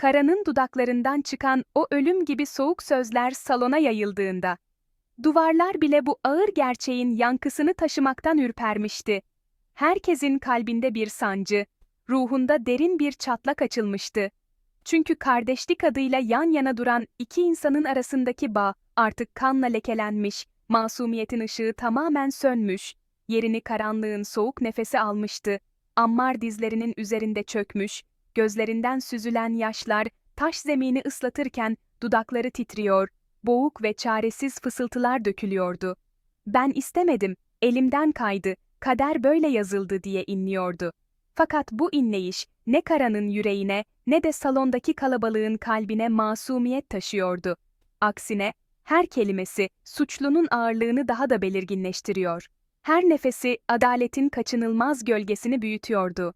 Kara'nın dudaklarından çıkan o ölüm gibi soğuk sözler salona yayıldığında, duvarlar bile bu ağır gerçeğin yankısını taşımaktan ürpermişti. Herkesin kalbinde bir sancı, ruhunda derin bir çatlak açılmıştı. Çünkü kardeşlik adıyla yan yana duran iki insanın arasındaki bağ artık kanla lekelenmiş, masumiyetin ışığı tamamen sönmüş, yerini karanlığın soğuk nefesi almıştı. Ammar dizlerinin üzerinde çökmüş, gözlerinden süzülen yaşlar taş zemini ıslatırken dudakları titriyor, boğuk ve çaresiz fısıltılar dökülüyordu. Ben istemedim, elimden kaydı, kader böyle yazıldı diye inliyordu. Fakat bu inleyiş ne Kara'nın yüreğine ne de salondaki kalabalığın kalbine masumiyet taşıyordu. Aksine her kelimesi suçlunun ağırlığını daha da belirginleştiriyor. Her nefesi adaletin kaçınılmaz gölgesini büyütüyordu.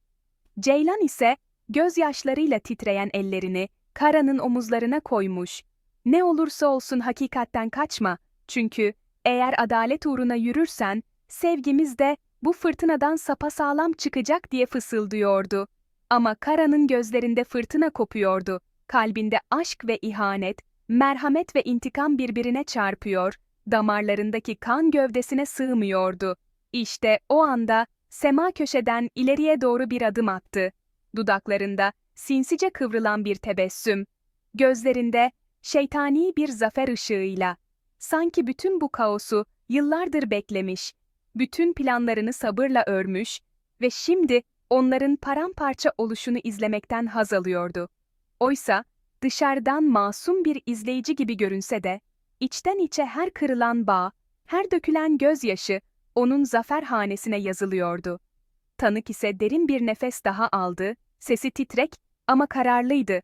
Ceylan ise gözyaşlarıyla titreyen ellerini Kara'nın omuzlarına koymuş. Ne olursa olsun hakikatten kaçma. Çünkü eğer adalet uğruna yürürsen sevgimiz de bu fırtınadan sapasağlam çıkacak diye fısıldıyordu. Ama Kara'nın gözlerinde fırtına kopuyordu. Kalbinde aşk ve ihanet, merhamet ve intikam birbirine çarpıyor, damarlarındaki kan gövdesine sığmıyordu. İşte o anda sema köşeden ileriye doğru bir adım attı. Dudaklarında sinsice kıvrılan bir tebessüm, gözlerinde şeytani bir zafer ışığıyla. Sanki bütün bu kaosu yıllardır beklemiş, bütün planlarını sabırla örmüş ve şimdi onların paramparça oluşunu izlemekten haz alıyordu. Oysa dışarıdan masum bir izleyici gibi görünse de, içten içe her kırılan bağ, her dökülen gözyaşı onun zafer hanesine yazılıyordu. Tanık ise derin bir nefes daha aldı, sesi titrek ama kararlıydı.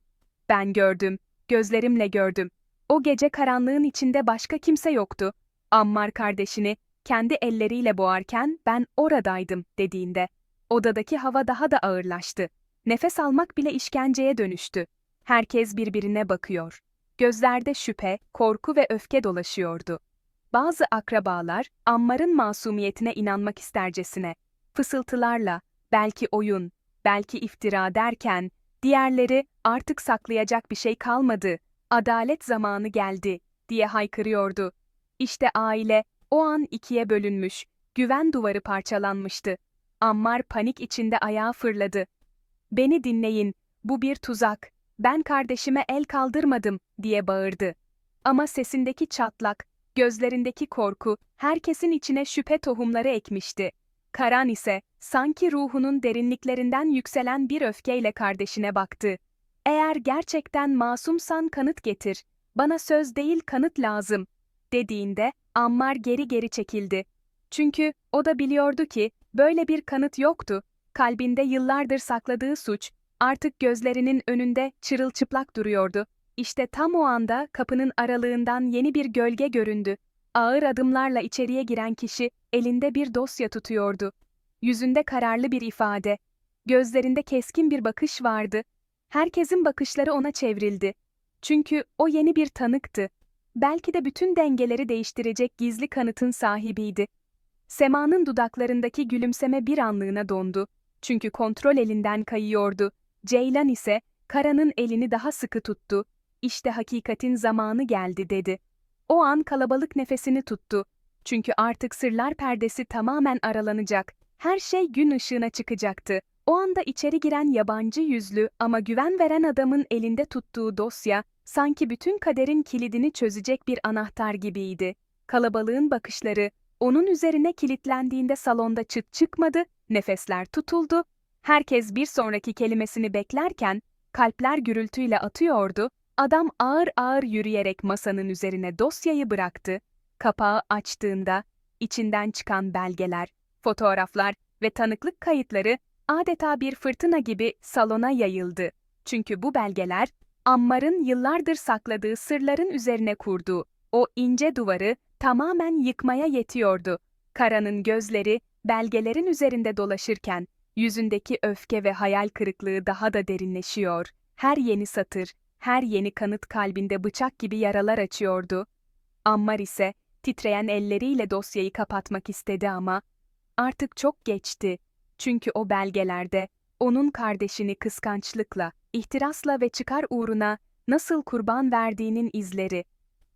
Ben gördüm, gözlerimle gördüm. O gece karanlığın içinde başka kimse yoktu. Ammar kardeşini kendi elleriyle boğarken ben oradaydım dediğinde. Odadaki hava daha da ağırlaştı. Nefes almak bile işkenceye dönüştü. Herkes birbirine bakıyor. Gözlerde şüphe, korku ve öfke dolaşıyordu. Bazı akrabalar, Ammar'ın masumiyetine inanmak istercesine, fısıltılarla, belki oyun, belki iftira derken, diğerleri artık saklayacak bir şey kalmadı, adalet zamanı geldi, diye haykırıyordu. İşte aile, o an ikiye bölünmüş, güven duvarı parçalanmıştı. Ammar panik içinde ayağa fırladı. Beni dinleyin, bu bir tuzak, ben kardeşime el kaldırmadım, diye bağırdı. Ama sesindeki çatlak, gözlerindeki korku, herkesin içine şüphe tohumları ekmişti. Karan ise, sanki ruhunun derinliklerinden yükselen bir öfkeyle kardeşine baktı. Eğer gerçekten masumsan kanıt getir, bana söz değil kanıt lazım, dediğinde, Ammar geri geri çekildi. Çünkü o da biliyordu ki, böyle bir kanıt yoktu, kalbinde yıllardır sakladığı suç, artık gözlerinin önünde çırılçıplak duruyordu. İşte tam o anda kapının aralığından yeni bir gölge göründü. Ağır adımlarla içeriye giren kişi elinde bir dosya tutuyordu. Yüzünde kararlı bir ifade, gözlerinde keskin bir bakış vardı. Herkesin bakışları ona çevrildi. Çünkü o yeni bir tanıktı. Belki de bütün dengeleri değiştirecek gizli kanıtın sahibiydi. Sema'nın dudaklarındaki gülümseme bir anlığına dondu. Çünkü kontrol elinden kayıyordu. Ceylan ise Kara'nın elini daha sıkı tuttu. İşte hakikatin zamanı geldi dedi. O an kalabalık nefesini tuttu. Çünkü artık sırlar perdesi tamamen aralanacak. Her şey gün ışığına çıkacaktı. O anda içeri giren yabancı yüzlü ama güven veren adamın elinde tuttuğu dosya, sanki bütün kaderin kilidini çözecek bir anahtar gibiydi. Kalabalığın bakışları, onun üzerine kilitlendiğinde salonda çıt çıkmadı, nefesler tutuldu. Herkes bir sonraki kelimesini beklerken, kalpler gürültüyle atıyordu, adam ağır ağır yürüyerek masanın üzerine dosyayı bıraktı. Kapağı açtığında, içinden çıkan belgeler, fotoğraflar ve tanıklık kayıtları adeta bir fırtına gibi salona yayıldı. Çünkü bu belgeler, Ammar'ın yıllardır sakladığı sırların üzerine kurduğu o ince duvarı tamamen yıkmaya yetiyordu. Kara'nın gözleri belgelerin üzerinde dolaşırken yüzündeki öfke ve hayal kırıklığı daha da derinleşiyor. Her yeni satır, her yeni kanıt kalbinde bıçak gibi yaralar açıyordu. Ammar ise titreyen elleriyle dosyayı kapatmak istedi ama artık çok geçti. Çünkü o belgelerde onun kardeşini kıskançlıkla, ihtirasla ve çıkar uğruna nasıl kurban verdiğinin izleri,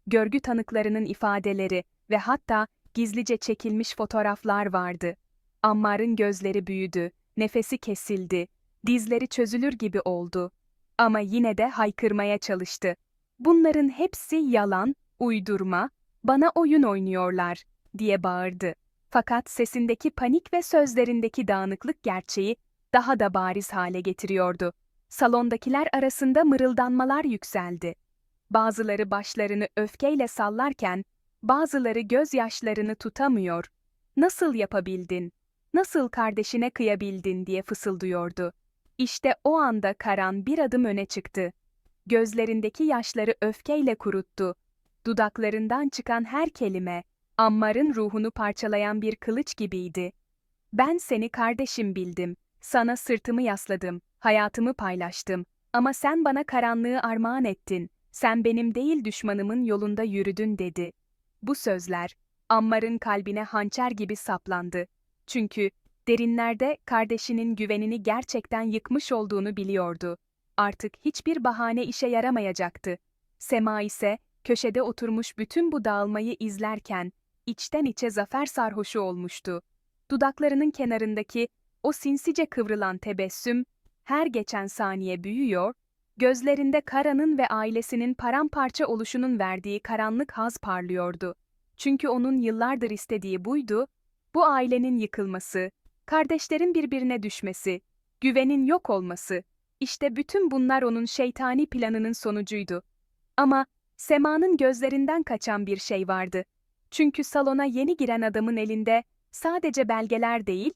görgü tanıklarının ifadeleri ve hatta gizlice çekilmiş fotoğraflar vardı. Ammar'ın gözleri büyüdü, nefesi kesildi, dizleri çözülür gibi oldu. Ama yine de haykırmaya çalıştı. Bunların hepsi yalan, uydurma, bana oyun oynuyorlar, diye bağırdı. Fakat sesindeki panik ve sözlerindeki dağınıklık gerçeği daha da bariz hale getiriyordu. Salondakiler arasında mırıldanmalar yükseldi. Bazıları başlarını öfkeyle sallarken, bazıları gözyaşlarını tutamıyor. Nasıl yapabildin? Nasıl kardeşine kıyabildin diye fısıldıyordu. İşte o anda Karan bir adım öne çıktı. Gözlerindeki yaşları öfkeyle kuruttu. Dudaklarından çıkan her kelime, Ammar'ın ruhunu parçalayan bir kılıç gibiydi. Ben seni kardeşim bildim, sana sırtımı yasladım, hayatımı paylaştım. Ama sen bana karanlığı armağan ettin, sen benim değil düşmanımın yolunda yürüdün dedi. Bu sözler, Ammar'ın kalbine hançer gibi saplandı. Çünkü derinlerde kardeşinin güvenini gerçekten yıkmış olduğunu biliyordu. Artık hiçbir bahane işe yaramayacaktı. Sema ise köşede oturmuş bütün bu dağılmayı izlerken içten içe zafer sarhoşu olmuştu. Dudaklarının kenarındaki o sinsice kıvrılan tebessüm her geçen saniye büyüyor, gözlerinde Kara'nın ve ailesinin paramparça oluşunun verdiği karanlık haz parlıyordu. Çünkü onun yıllardır istediği buydu, bu ailenin yıkılması, kardeşlerin birbirine düşmesi, güvenin yok olması, işte bütün bunlar onun şeytani planının sonucuydu. Ama Sema'nın gözlerinden kaçan bir şey vardı. Çünkü salona yeni giren adamın elinde sadece belgeler değil,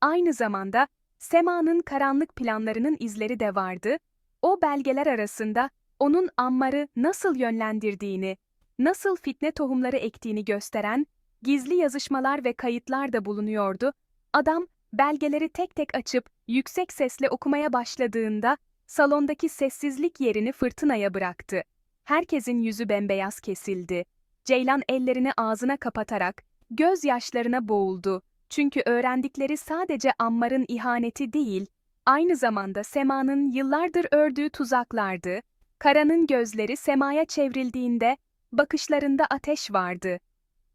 aynı zamanda Sema'nın karanlık planlarının izleri de vardı. O belgeler arasında onun Ammar'ı nasıl yönlendirdiğini, nasıl fitne tohumları ektiğini gösteren gizli yazışmalar ve kayıtlar da bulunuyordu. Adam belgeleri tek tek açıp yüksek sesle okumaya başladığında salondaki sessizlik yerini fırtınaya bıraktı. Herkesin yüzü bembeyaz kesildi. Ceylan ellerini ağzına kapatarak gözyaşlarına boğuldu. Çünkü öğrendikleri sadece Ammar'ın ihaneti değil, aynı zamanda Sema'nın yıllardır ördüğü tuzaklardı. Kara'nın gözleri Sema'ya çevrildiğinde bakışlarında ateş vardı.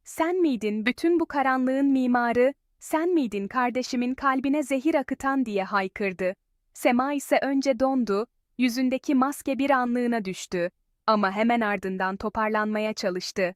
Sen miydin bütün bu karanlığın mimarı, sen miydin kardeşimin kalbine zehir akıtan diye haykırdı. Sema ise önce dondu, yüzündeki maske bir anlığına düştü. Ama hemen ardından toparlanmaya çalıştı.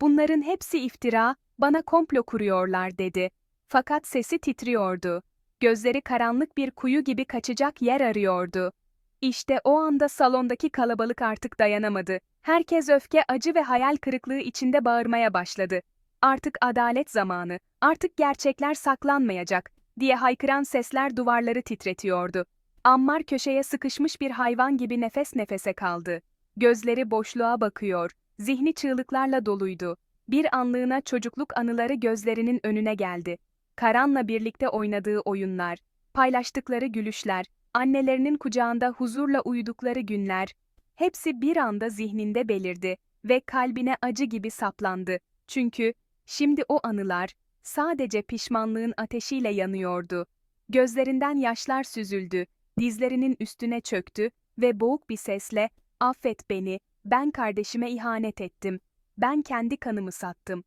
Bunların hepsi iftira, bana komplo kuruyorlar dedi. Fakat sesi titriyordu. Gözleri karanlık bir kuyu gibi kaçacak yer arıyordu. İşte o anda salondaki kalabalık artık dayanamadı. Herkes öfke, acı ve hayal kırıklığı içinde bağırmaya başladı. Artık adalet zamanı, artık gerçekler saklanmayacak diye haykıran sesler duvarları titretiyordu. Ammar köşeye sıkışmış bir hayvan gibi nefes nefese kaldı. Gözleri boşluğa bakıyor, zihni çığlıklarla doluydu. Bir anlığına çocukluk anıları gözlerinin önüne geldi. Karan'la birlikte oynadığı oyunlar, paylaştıkları gülüşler, annelerinin kucağında huzurla uyudukları günler, hepsi bir anda zihninde belirdi ve kalbine acı gibi saplandı. Çünkü şimdi o anılar sadece pişmanlığın ateşiyle yanıyordu. Gözlerinden yaşlar süzüldü, dizlerinin üstüne çöktü ve boğuk bir sesle "Affet beni, ben kardeşime ihanet ettim. Ben kendi kanımı sattım."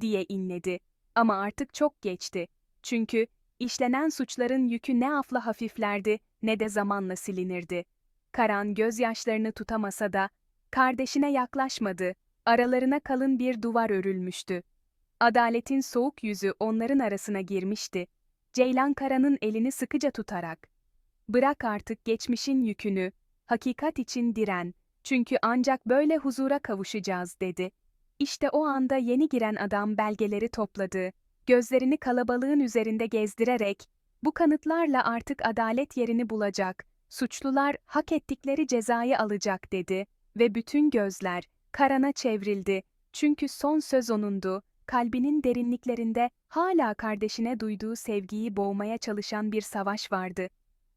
diye inledi. Ama artık çok geçti. Çünkü işlenen suçların yükü ne afla hafiflerdi ne de zamanla silinirdi. Karan gözyaşlarını tutamasa da kardeşine yaklaşmadı. Aralarına kalın bir duvar örülmüştü. Adaletin soğuk yüzü onların arasına girmişti. Ceylan Karan'ın elini sıkıca tutarak "Bırak artık geçmişin yükünü, hakikat için diren, çünkü ancak böyle huzura kavuşacağız." dedi. İşte o anda yeni giren adam belgeleri topladı. Gözlerini kalabalığın üzerinde gezdirerek, bu kanıtlarla artık adalet yerini bulacak, suçlular hak ettikleri cezayı alacak dedi ve bütün gözler Karan'a çevrildi. Çünkü son söz onundu, kalbinin derinliklerinde hala kardeşine duyduğu sevgiyi boğmaya çalışan bir savaş vardı.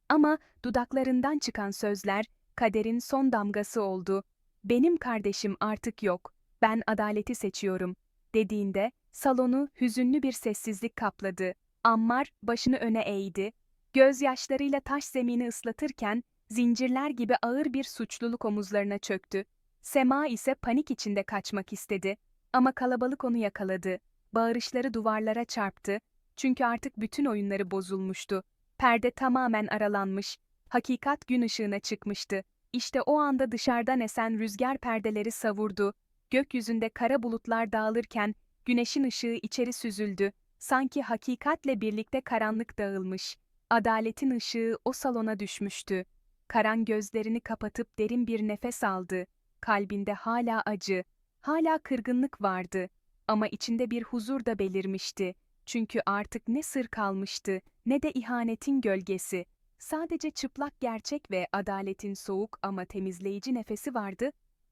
Ama dudaklarından çıkan sözler kaderin son damgası oldu. Benim kardeşim artık yok ben adaleti seçiyorum, dediğinde salonu hüzünlü bir sessizlik kapladı. Ammar başını öne eğdi, gözyaşlarıyla taş zemini ıslatırken Zincirler gibi ağır bir suçluluk omuzlarına çöktü. Sema ise panik içinde kaçmak istedi. Ama kalabalık onu yakaladı. Bağırışları duvarlara çarptı. Çünkü artık bütün oyunları bozulmuştu. Perde tamamen aralanmış. Hakikat gün ışığına çıkmıştı. İşte o anda dışarıdan esen rüzgar perdeleri savurdu. Gökyüzünde kara bulutlar dağılırken güneşin ışığı içeri süzüldü. Sanki hakikatle birlikte karanlık dağılmış. Adaletin ışığı o salona düşmüştü. Karan gözlerini kapatıp derin bir nefes aldı. Kalbinde hala acı, hala kırgınlık vardı. Ama içinde bir huzur da belirmişti. Çünkü artık ne sır kalmıştı, ne de ihanetin gölgesi. Sadece çıplak gerçek ve adaletin soğuk ama temizleyici nefesi vardı.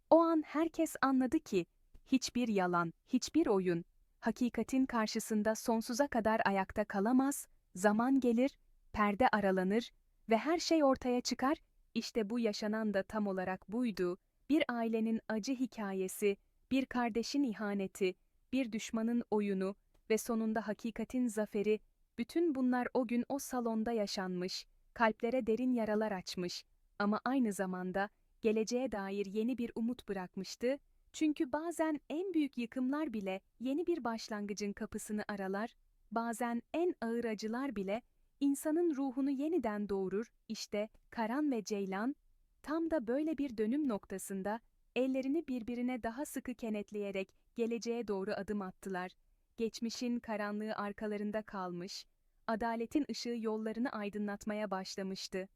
O an herkes anladı ki, hiçbir yalan, hiçbir oyun, hakikatin karşısında sonsuza kadar ayakta kalamaz, zaman gelir, perde aralanır ve her şey ortaya çıkar. İşte bu yaşanan da tam olarak buydu. Bir ailenin acı hikayesi, bir kardeşin ihaneti, bir düşmanın oyunu ve sonunda hakikatin zaferi, bütün bunlar o gün o salonda yaşanmış, kalplere derin yaralar açmış ama aynı zamanda geleceğe dair yeni bir umut bırakmıştı. Çünkü bazen en büyük yıkımlar bile yeni bir başlangıcın kapısını aralar, bazen en ağır acılar bile insanın ruhunu yeniden doğurur. İşte Karan ve Ceylan tam da böyle bir dönüm noktasında ellerini birbirine daha sıkı kenetleyerek geleceğe doğru adım attılar. Geçmişin karanlığı arkalarında kalmış, adaletin ışığı yollarını aydınlatmaya başlamıştı.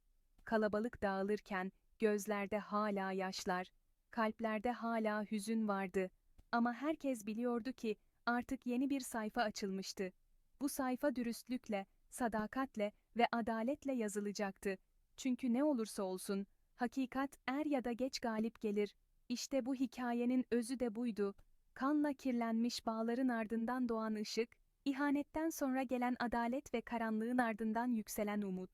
Kalabalık dağılırken gözlerde hala yaşlar, kalplerde hala hüzün vardı. Ama herkes biliyordu ki artık yeni bir sayfa açılmıştı. Bu sayfa dürüstlükle, sadakatle ve adaletle yazılacaktı. Çünkü ne olursa olsun, hakikat er ya da geç galip gelir. İşte bu hikayenin özü de buydu. Kanla kirlenmiş bağların ardından doğan ışık, ihanetten sonra gelen adalet ve karanlığın ardından yükselen umut.